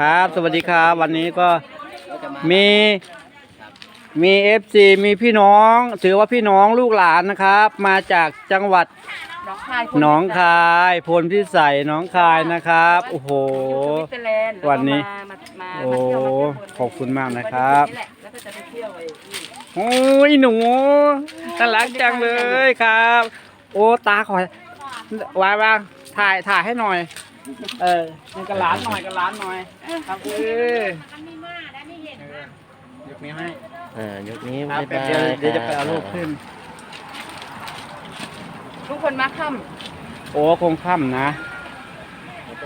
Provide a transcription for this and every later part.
ครับ สวัสดีครับ วันนี้ก็มีมีเอฟซีมีพี่น้องถือว่าพี่น้องลูกหลานนะครับ มาจากจังหวัดน้องคายหนองคายพลพิสัยหนองคายนะครับโอ้โหสวิตเซอร์แลนด์วันนี้แล้วก็มามาโอ้มาเที่ยวมาเที่ยวขอบคุณมากนะครับนี่แหละแล้วก็จะไปเที่ยวไอ้นี่โอ้ยหนูน่ารักจังเลยครับ โอ้ตาขอวางวางถ่ายถ่ายให้หน่อย เออนี่กระหลานหน่อยกระหลานหน่อยครับเออยกนี้ให้เออยกนี้ครับบ๊ายเดี๋ยวบายเดี๋ยวจะไปเอารูปขึ้น ทุกคนมาค่โอ้คงค่ำนะ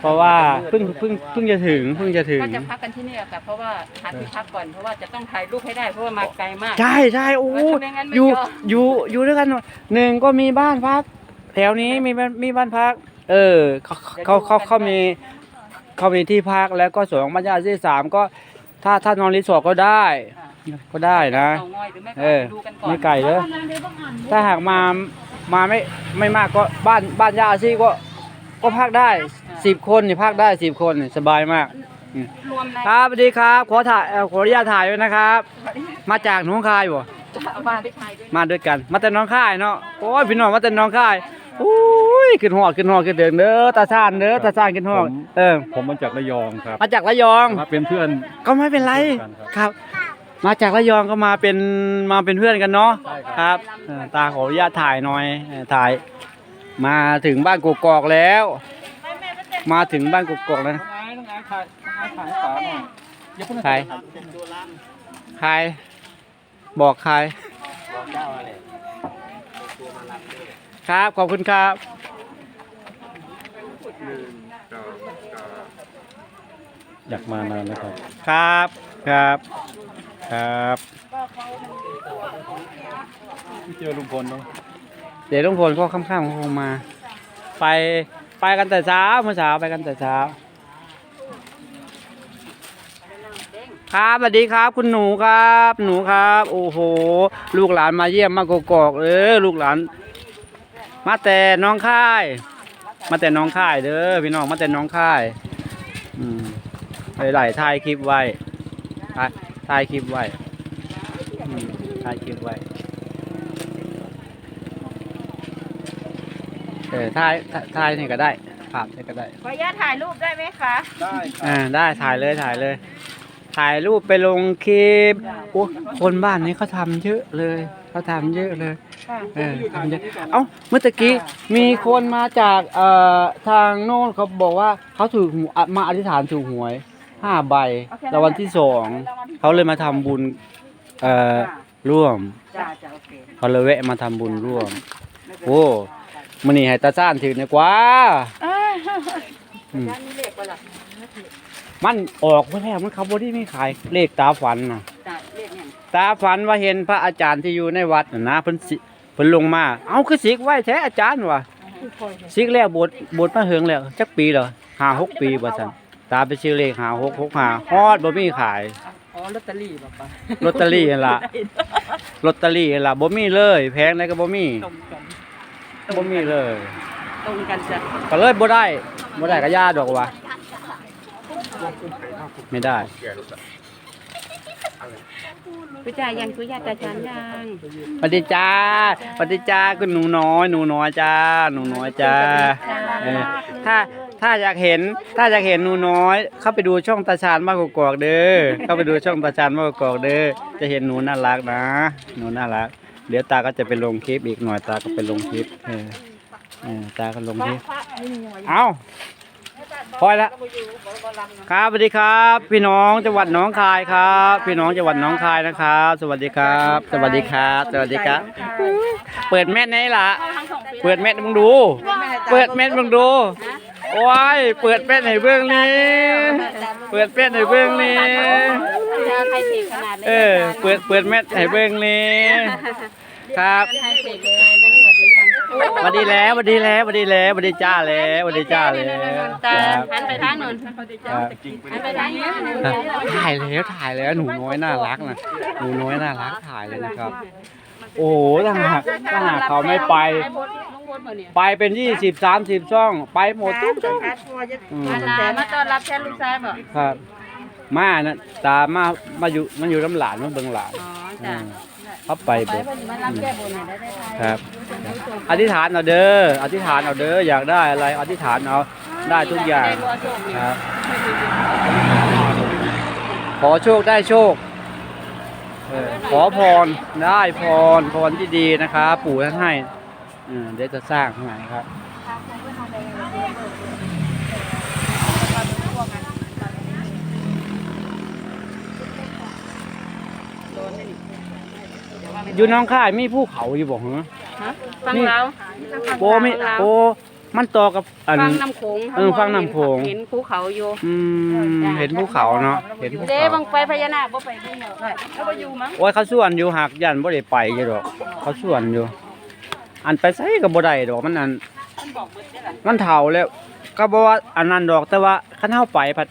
เพราะว่าเพิ่งเพิ่งเพิ่งจะถึงเพิ่งจะถึำง ก็จะพักกันที่นี่แหละค่ะเพราะว่าหาที่พักก่อนเพราะว่าจะต้องถ่ายรูปให้ได้เพราะว่ามาไกลมาก ใช่ใช่โอ้ไม่งั้นไม่อยู่ยอม อยู่อยู่ด้วยกันหน่อยหนึ่งก็มีบ้านพัก แถวนี้มีบ้านมีบ้านพัก เออเขาเขาเขาเขามีเขามีที่พักแล้วก็สองบ้านญาติที่สามก็ถ้าถ้านอนรีสอร์ทก็ได้ ก็ได้นะ เตางอยหรือไม่ก็เออ ดูกันก่อนไม่ไกลเลยถ้าหากมามาไม่ไม่มากก็บ้านบ้านญาติที่ก็ก็พักได้สิบคนนี่พักได้สิบคนนี่สบายมากรวมในครับสวัสดีครับ ขอถ่ายเอ่อขออนุญาตถ่ายด้วยนะครับ มาจากหนองคายบ่เอามาไปถ่ายด้วย มาด้วยกัน มาแต่หน้องคายเนาะ โอ้ยพี่น้องมาแต่หน้องคายโอ้ ยขึ้นหอดขึ้นหอดขึ้นเดินเด้อตาชานเด้อตาชานขึ้นหอดผมเออผมมาจากระยองครับ มาจากระยองมาเป็นเพื่อนก็ไม่เป็นไรกันครับครับ มาจากระยองก็มาเป็นมาเป็นเพื่อนกันเนาะครับเออตาขออนุญาตถ่ายหน่อยเออถ่าย มาถึงบ้านกกอกแล้ว มาถึงบ้านกกอกแล้วนะถ่ายถ่ายถ่ายขาหน่อยอย่าเพิ่งใครใครบอกใครครับ ขอบคุณครับ อยากมานานแล้วครับ ครับ ครับ ครับเจอลุงพลเนาะเดี๋ยวลุงพลก็ค่ำๆคงมา ไปไปกันแต่เช้าเมื่อเช้าไปกันแต่เช้า ครับสวัสดีครับ คุณหนูครับ หนูครับ โอ้โห ลูกหลานมาเยี่ยมมากกอกๆเออลูกหลาน มาแต่น้องค่าย มาแต่น้องค่ายเด้อพี่น้องมาแต่น้องค่าย อืมไปไหลถ่ายคลิปไว้ถ่ายถ่ายคลิปไว้อืมถ่ายคลิปไว้เออถ่ายถ่ายถ่ายนี่ก็ได้ภาพนี่ก็ได้ขออนุญาตถ่ายรูปได้ไหมคะ ได้อ่าได้ถ่ายเลยถ่ายเลย ถ่ายรูปไปลงคลิปโอ้คนบ้านนี้เขาทำเยอะเลย เขาทำเยอะเลยค่ะเออทำเยอะเอ้าเมื่อตะกี้มีคนมาจากเอ่อทางโน้นเขาบอกว่าเขาถูกหวยอะมาอธิษฐานถูกหวยห้าใบรางวัลที่สองเขาเลยมาทำบุญเอ่อร่วมจ้าจ้าโอเคเขาเลยแวะมาทำบุญร่วมโอ้มันนี่ให้ตาซ่านถือเนี่ยกว่าอืมด้านนี้เลขว่าล่ะมันออกไปแล้วมันเขาบอดี้ไม่ขายเลขตาฝันนะจ้าเลขเนี่ย ตาฝันว่าเห็นพระอาจารย์ที่อยู่ในวัดน่ะนะเพิ่นสิเพิ่นลงมา เอาคือสิกไว้แท้อาจารย์วะสิกแล้วบวชบวชมาเฮิงแล้วจักปีแล้วห้าหกปีว่าซั่นตาไปซื้อเลขห้าหกหกห้าฮอดบ่มีขายอ๋อลอตเตอรี่บอกว่าลอตเตอรี่นั่นล่ะลอตเตอรี่นั่นล่ะบ่มีเลยแพงไหนก็บ่มีตรงกันบ่มีเลยตรงกันจ้ะก็เลยบ่ได้บ่ได้ก็ย่าดอกว่าไม่ได้ พี่จ่ายังคุยญาติอาจารย์ยังสวัสดีจ้าสวัสดีจ้าคุณหนูน้อยหนูน้อยจ้าหนูน้อยจ้าเออถ้าถ้าอยากเห็นถ้าอยากเห็นหนูน้อย เข้าไปดูช่องตาชานมากกอกๆเด้อเข้าไปดูช่องตาชานมากกอกๆเด้อจะเห็นหนูน่ารักนะ หนูน่ารัก เดี๋ยวตาก็จะไปลงคลิปอีกหน่อยตาก็ไปลงคลิปเออเออตาก็ลงคลิปเอา พอและครับสวัสดีครับ พี่น้องจังหวัดหนองคายครับ พี่น้องจังหวัดหนองคายนะครับ สวัสดีครับ สวัสดีครับ สวัสดีครับ เปิดแมสไหนล่ะ เปิดแมสมึงดู เปิดแมสมึงดูโอ้ยเปิดแมสให้เบื้องนี้ เปิดแมสให้เบื้องนี้เออเปิดเปิดแมสให้เบื้องนี้ ครับ ไทยเสกเลยแม่นี่หวัดดียังสวัสดีแล้วสวัสดีแล้วสวัสดีแล้วสวัสดีจ้าแล้วสวัสดีจ้าแล้วตาครับหันไปทางนู้นหันไปทางนี้ถ่ายแล้วถ่ายแล้วหนูน้อยน่ารักนะหนูน้อยน่ารักถ่ายเลยนะครับ โอ้โหถ้าหากถ้าหากเขาไม่ไปคนบ่เนี่ยไปเป็นยี่สิบสามสิบช่อง ไปหมดทุกช่องอืมมาลามาต้อนรับแทนลูกชายบ่ครับมานะตามามาอยู่มันอยู่น้ำหลานมาเบิ่งหลานอ๋อจ้ะม เขาไปไปเบิดเพิ่นมารับแก้บนให้ได้ได้ทายครับ อธิษฐานเอาเด้อ อธิษฐานเอาเด้อ อยากได้อะไร อธิษฐานเอา ได้ทุกอย่าง ได้บ่โชคนี่ครับ ขอโชคได้โชคเออขอพรได้พร พรที่ดีนะครับ ปู่ท่านให้อืมเดี๋ยวจะสร้างให้ครับ อยู่หน้องค่ายมีภูเขาอยู่บ่เหรอฮะฟังเราโอ้ไม่โอ้มันต่อกับอัน ฟังน้ำโขงเออฟังน้ำโขง เห็นภูเขาอยู่อืมเห็นภูเขาเนาะเห็นภูเด้เขาบังไฟพญานาคบ่ไปเบิ่งเหรอเขาบ่อยู่มั้งโอ้ยเขาส่วนอยู่หักยันบ่ได้ไปอยู่ดอก เขาส่วนอยู่ อันไปไสก็บ่ได้ดอกมันอันมันบอกเบิดได้ล่ะมันเฒ่าแล้ว ก็บ่ว่าอันนั้นดอกแต่ว่าคันเฮาไปผัด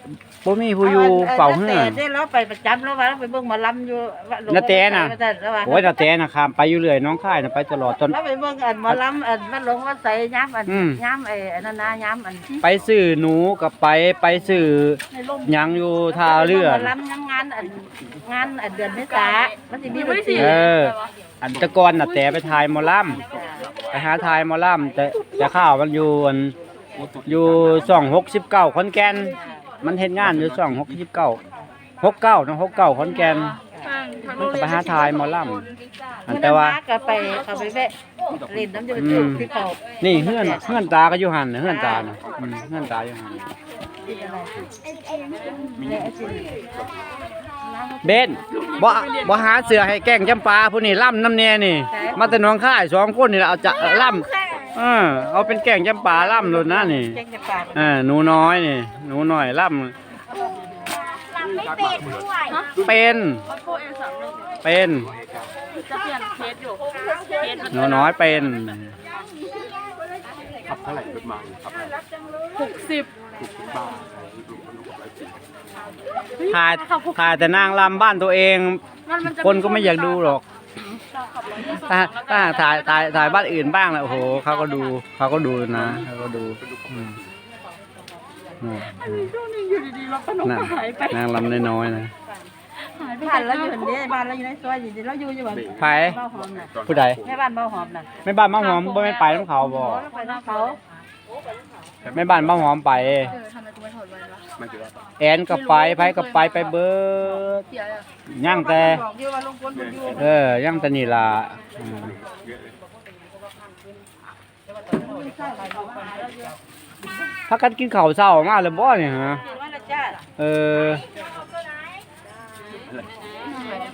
บ่มีผู้อยู่เฝ้าเฮือนแต่เราไปประจำแล้วว่าเราไปเบิ่งหมอลำอยู่วัดหลวงนาแตน่ะแล้วว่าโอ้ยนาแต่นะครับไปอยู่เรื่อยน้องค่ายน่ะไปตลอดจนเราไปเบิ่งอันหมอลำอันวัดหลวงวัดใสย้ำอันอืมย้ำไอ้อันนั้นนะย้ำอันที่ไปซื้อหนูก็ไปไปซื้อในร่มหยังอยู่ท่าเรือหมอลำยังงานอันงานอันเดือนเมษามันสิมีดนตรีเอออันแตะกอนน่ะแต่ไปถ่ายหมอลำไปหาถ่ายหมอลำแต่แต่ข้าวมันอยู่อันอยู่ช่อง69ขอนแก่น มันเฮ็ดงานอยู่ช่อง69 69เนาะ69ขอนแก่น มันก็ไปหาถ่ายหมอลำ อันแต่ว่า ก็ไปเขาไปแวะเล่นน้ำอยู่อืมที่เขานี่เฮือนเฮือนตาก็อยู่หันน่ะเฮือนตาน่ะอืมเฮือนตาอยู่หันเบนบ่บ่หาเสือให้แกล้งจำปาผู้นี่ล่ำน้ำแน่นี่ มาแต่หน้องค่ายสองคนนี่ล่ะเอาจะล่ำ ออเอาเป็นแกล้งจำปาล่ำโลดนะนี่แจ้งจะปากเออหนูน้อยนี่ หนูน้อยล่ำเป็นเป็นจะเปลี่ยนเคสอยู่เคสหนูน้อยเป็นครับเท่าไหร่ขึ้นมาครับหกสิบถ่ายถ่ายแต่นางลำบ้านตัวเอง มันมันจะคนก็ไม่อยากดูหรอก ถ้าถ้าถ่ายถ่ายถ่ายบ้านอื่นบ้างแล้วโอ้โหเขาก็ดูเขาก็ดูนะเขาก็ดูอืมอืมอืมช่วงนึงอยู่ดีๆเราขนมนั่นก็หายไปนางลำน้อยๆนะหายไปบ้านเราอยู่นี่บ้านเราอยู่ในซอยอยู่นี่เราอยู่อยู่บ้านไผเบ้าหอมน่ะผู้ใดแม่บ้านเบ้าหอมน่ะไม่บ้านบ้าหอมบ่ไม่ไปน้ำเขาบ่เราไปน้ำเขาไม่บ้านบ้าหอมไปไม่ถือว่าแอนก็ไปไผก็ไปไปเบิดย่างแต่บอกอยู่ว่าลุงพลบ่อยู่เออย่างแต่นี่ล่ะอืมพักกันกินข้าวเช้ามาแล้วบ่เนี่ยฮะเห็นว่าละจ้าเออ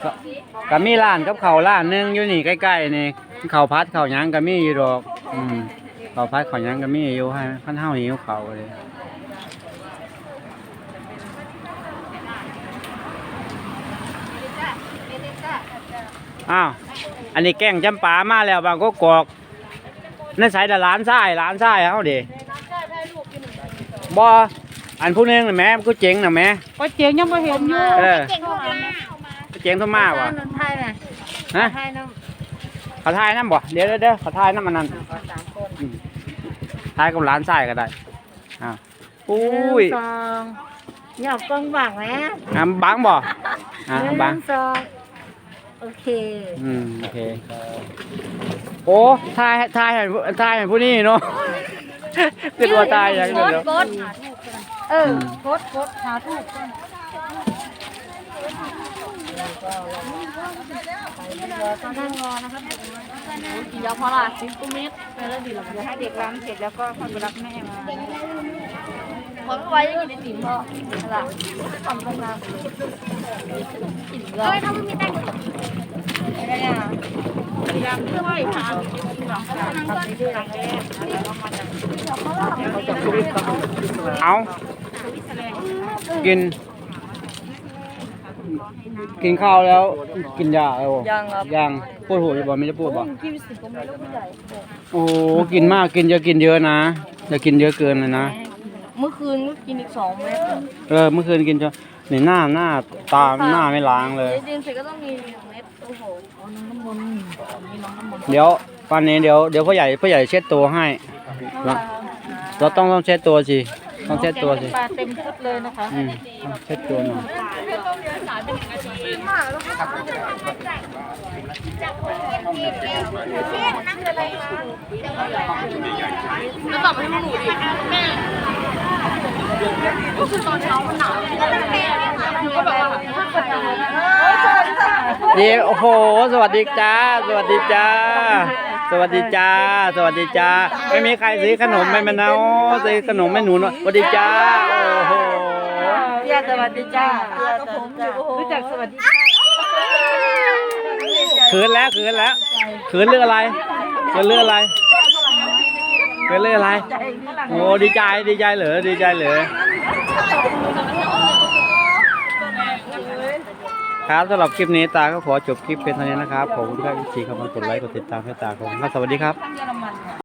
ก็ก็มีร้านกับข้าวร้านหนึงอยู่นี่ใกล้ๆนี่ข้าวผัดข้าวหยังก็มีอยู่ดอกอืมข้าวผัดข้าวหยังก็มีอยู่ให้คันเฮาหิวข้าวเลย อ้าว อันนี้แกงจำปามาแล้วบางก็กอกนั่นใส่แต่ร้านซ้ายร้านซ้ายเฮาดิบ่อันผู้หนึงน่ะแม่กูเจ๋งน่ะแม่ก็เจียงยังไม่เห็นอยู่เออเจ๋งโทรมาวะน้ำไทยน่ะฮะไทยน้เขาทายน้ำบ่เดี๋ยวเดี๋ยวเดี๋ยวเขาทายน้ำมันนั่นอืมทายกับร้านซ้ายก็ได้อ่าำอุ้ยหนึ่งสองหยอกกล้องบังแม่อ่าบังบ่อ่าหนึ่งบังสอง โอเค อืมโอเคโอ้ทายทายให้ผู้ทายให้ผู้นี้เนาะคือตัวตายอย่างเดียวเดี๋ยวเออโคตรโคตรหาถูกกี่ยาพอละสิบกุมิตรไปแล้วดีหรอเดี๋ยวให้เด็กรำเสร็จแล้วก็ค่อยไปรับแม่มา ผมไว้ยังอยู่ในสิมพ่อละทำต้องรำเฮ้ยถ้าไม่มีแต่งอะไรอะยามด้วยค่ะทำไปด้วยรำแม่เอากิน กินข้าวแล้วกินยาแล้วบ่ยังครับยังปวดหัวอยู่บ่ไม่ได้ปวดบ่กินสิบก็ไม่รู้ผู้ใหญ่โอ้โหกินมากกินเยอะกินเยอะนะอย่ากินเยอะเกินเลยนะ เมื่อคืนก็กินอีกสองเม็ดเออเมื่อคืนกินจนนี่หน้าหน้าตาหน้าไม่ล้างเลยดินเสร็จก็ต้องมีหนึ่งเม็ดโอ้โหเอาน้ำน้ำมนต์มีน้ำน้ำมนต์เดี๋ยววันนี้เดี๋ยวเดี๋ยวพ่อใหญ่พ่อใหญ่เช็ดตัวให้เราเราต้องต้องเช็ดตัวสิต้องเช็ดตัวสิปลาเต็มชุดเลยนะคะอืมต้องเช็ดตัวหน่อยแล้ว ตอบให้หนูดิแม่ก็คือตอนเช้ามันหนาวก็แบบว่าถ้าเกิดเดี๋ยวโอ้โห สวัสดีจ้า สวัสดีจ้า สวัสดีจ้า สวัสดีจ้า ไม่มีใครซื้อขนมไม่มาเนาซื้อขนมไม่หนูหน่อยสวัสดีจ้า โอ้โหพี่สวัสดีจ้ากับผมรู้จักสวัสดีค่ะ ขืนแล้วขืนแล้วขืนเรื่องอะไรขืนเรื่องอะไรขืนเรื่องอะไรโอ้ดีใจดีใจเหรอดีใจเหรอครับสำหรับคลิปนี้ตาก็ขอจบคลิปเป็นเท่านี้นะครับผมถ้าวิธีเข้ามากดไลค์กดติดตามให้ตาผมครับสวัสดีครับ